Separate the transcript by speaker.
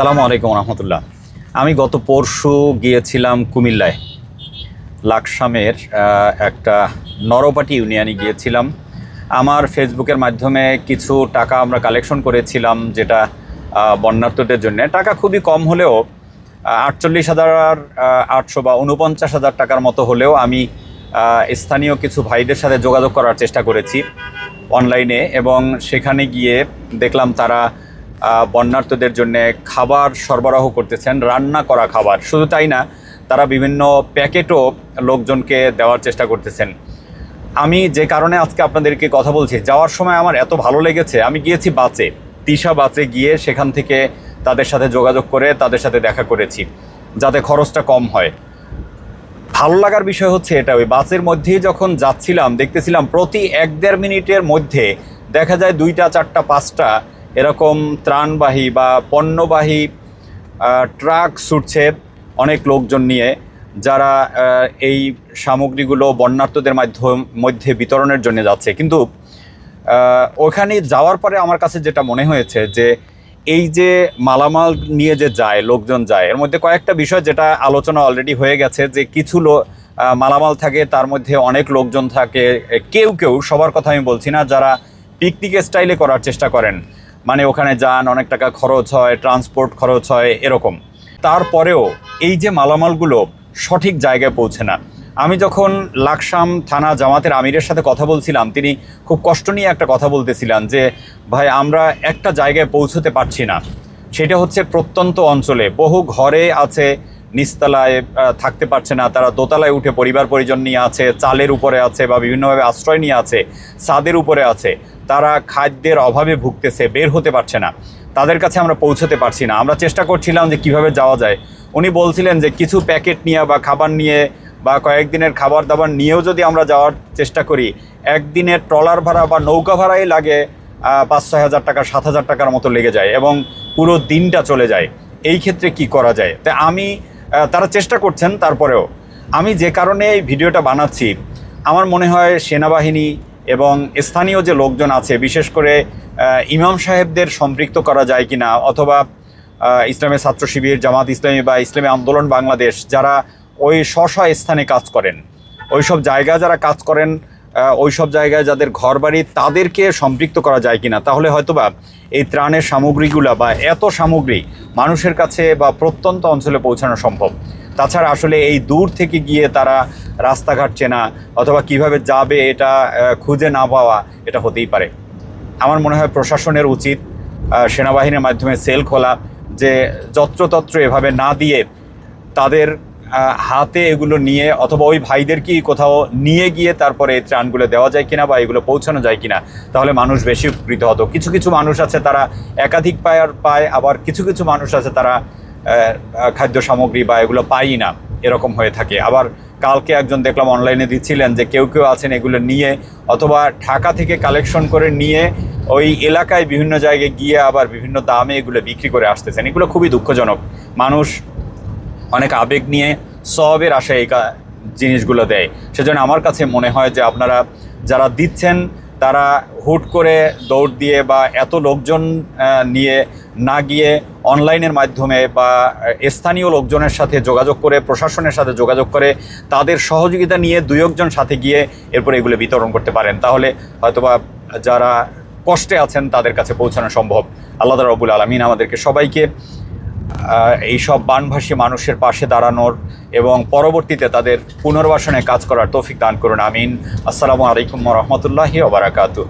Speaker 1: আসসালামু আলাইকুম রহমতুল্লাহ। আমি গত পরশু গিয়েছিলাম কুমিল্লায়। লাকসামের একটা নরপাটি ইউনিয়নে গিয়েছিলাম। আমার ফেসবুকের মাধ্যমে কিছু টাকা আমরা কালেকশন করেছিলাম, যেটা বন্যার্থদের জন্য। টাকা খুবই কম হলেও আটচল্লিশ হাজার আটশো বা উনপঞ্চাশ হাজার টাকার মতো হলেও আমি স্থানীয় কিছু ভাইদের সাথে যোগাযোগ করার চেষ্টা করেছি অনলাইনে এবং সেখানে গিয়ে দেখলাম তারা বন্যার্থদের জন্য খাবার সরবরাহ করতেছেন, রান্না করা খাবার। শুধু তাই না, তারা বিভিন্ন প্যাকেটও লোকজনকে দেওয়ার চেষ্টা করতেছেন। আমি যে কারণে আজকে আপনাদেরকে কথা বলছি, যাওয়ার সময় আমার এত ভালো লেগেছে। আমি গিয়েছি বাসে, তিশা বাসে গিয়ে সেখান থেকে তাদের সাথে যোগাযোগ করে তাদের সাথে দেখা করেছি, যাতে খরচটা কম হয়। ভালো লাগার বিষয় হচ্ছে এটা, ওই বাসের মধ্যেই যখন যাচ্ছিলাম, দেখতেছিলাম প্রতি এক দেড় মিনিটের মধ্যে দেখা যায় দুইটা, চারটা, পাঁচটা এরকম ত্রাণবাহী বা পণ্যবাহী ট্রাক ছুটছে অনেক লোকজন নিয়ে, যারা এই সামগ্রীগুলো বন্যার্থদের মাধ্যম, মধ্যে বিতরণের জন্য যাচ্ছে। কিন্তু ওখানে যাওয়ার পরে আমার কাছে যেটা মনে হয়েছে যে, এই যে মালামাল নিয়ে যে যায়, লোকজন যায়, এর মধ্যে কয়েকটা বিষয় যেটা আলোচনা অলরেডি হয়ে গেছে যে, কিছু মালামাল থাকে, তার মধ্যে অনেক লোকজন থাকে কেউ কেউ, সবার কথা আমি বলছি না, যারা পিকনিক স্টাইলে করার চেষ্টা করেন। মানে ওখানে যান অনেক টাকা খরচ হয় ট্রান্সপোর্ট খরচ হয় এরকম। তারপরেও এই যে মালামালগুলো সঠিক জায়গায় পৌঁছে না। আমি যখন লাকসাম থানা জামাতের আমিরের সাথে কথা বলছিলাম তিনি খুব কষ্ট নিয়ে একটা কথা বলতেছিলেন যে ভাই আমরা একটা জায়গায় পৌঁছতে পারছি না। সেটা হচ্ছে প্রত্যন্ত অঞ্চলে। বহু ঘরে আছে নিচতলায় আহ, থাকতে পারছে না। তারা দোতলায় উঠে পরিবার পরিজন নিয়ে আছে চালের উপরে আছে বা বিভিন্নভাবে আশ্রয় নিয়ে আছে ছাদের উপরে আছে। তারা খাদ্যের অভাবে ভুগতেছে, বের হতে পারছে না। তাদের কাছে আমরা পৌঁছতে পারছি না। আমরা চেষ্টা করছিলাম যে কীভাবে যাওয়া যায়। উনি বলছিলেন যে কিছু প্যাকেট নিয়ে বা খাবার নিয়ে বা কয়েকদিনের খাবার দাবার নিয়েও যদি আমরা যাওয়ার চেষ্টা করি একদিনের ট্রলার ভাড়া বা নৌকা ভাড়াই লাগে পাঁচ ছয় হাজার টাকা, সাত হাজার টাকার মতো লেগে যায় এবং পুরো দিনটা চলে যায়। এই ক্ষেত্রে কি করা যায়? তা আমি তারা চেষ্টা করছেন তারপরেও। আমি যে কারণে এই ভিডিওটা বানাচ্ছি, আমার মনে হয় সেনাবাহিনী এবং স্থানীয় যে লোকজন আছে, বিশেষ করে ইমাম সাহেবদের সম্পৃক্ত করা যায় কি না অথবা ইসলামের ছাত্র শিবির, জামাত ইসলামী বা ইসলামী আন্দোলন বাংলাদেশ, যারা ওই স্ব স্থানে কাজ করেন ওই সব জায়গায় যারা কাজ করেন ওই সব জায়গায় যাদের ঘর বাড়ি তাদেরকে সম্পৃক্ত করা যায় কিনা, তাহলে হয়তোবা এই ত্রাণের সামগ্রীগুলো বা এত সামগ্রী মানুষের কাছে বা প্রত্যন্ত অঞ্চলে পৌঁছানো সম্ভব। তাছাড়া আসলে এই দূর থেকে গিয়ে তারা রাস্তাঘাট চেনা অথবা কীভাবে যাবে এটা খুঁজে না পাওয়া এটা হতেই পারে। আমার মনে হয় প্রশাসনের উচিত সেনাবাহিনীর মাধ্যমে সেল খোলা, যে যত্রতত্র এভাবে না দিয়ে তাদের হাতে এগুলো নিয়ে অথবা ওই ভাইদেরকেই কোথাও নিয়ে গিয়ে তারপরে এই ত্রাণগুলো দেওয়া যায় কিনা বা এগুলো পৌঁছানো যায় কিনা, তাহলে মানুষ বেশি উপকৃত হতো। কিছু কিছু মানুষ আছে তারা একাধিক পায় আর পায়, আবার কিছু কিছু মানুষ আছে তারা খাদ্য সামগ্রী বা এগুলো পায়ই না, এরকম হয়ে থাকে। আবার কালকে একজন দেখলাম অনলাইনে দিচ্ছিলেন যে কেউ কেউ আছেন এগুলো নিয়ে, অথবা ঢাকা থেকে কালেকশন করে নিয়ে ওই এলাকায় বিভিন্ন জায়গায় গিয়ে আবার বিভিন্ন দামে এগুলো বিক্রি করে আসতেছেন। এগুলো খুবই দুঃখজনক। মানুষ অনেক আবেগ নিয়ে সবের আশায় এই জিনিসগুলো দেয়। সেজন্য আমার কাছে মনে হয় যে আপনারা যারা দিচ্ছেন তারা হুট করে দৌড় দিয়ে বা এত লোকজন নিয়ে না গিয়ে অনলাইনের মাধ্যমে বা স্থানীয় লোকজনের সাথে যোগাযোগ করে, প্রশাসনের সাথে যোগাযোগ করে, তাদের সহযোগিতা নিয়ে দুই একজন সাথে গিয়ে এরপরে এগুলো বিতরণ করতে পারেন। তাহলে হয়তোবা যারা কষ্টে আছেন তাদের কাছে পৌঁছানো সম্ভব। আল্লাহ রবুল আলমিন আমাদেরকে সবাইকে এইসব বানভাসী মানুষের পাশে দাঁড়ানোর এবং পরবর্তীতে তাদের পুনর্বাসনে কাজ করার তৌফিক দান করুন। আমিন। আসসালামু আলাইকুম রহমতুল্লাহি ওবরাকাতু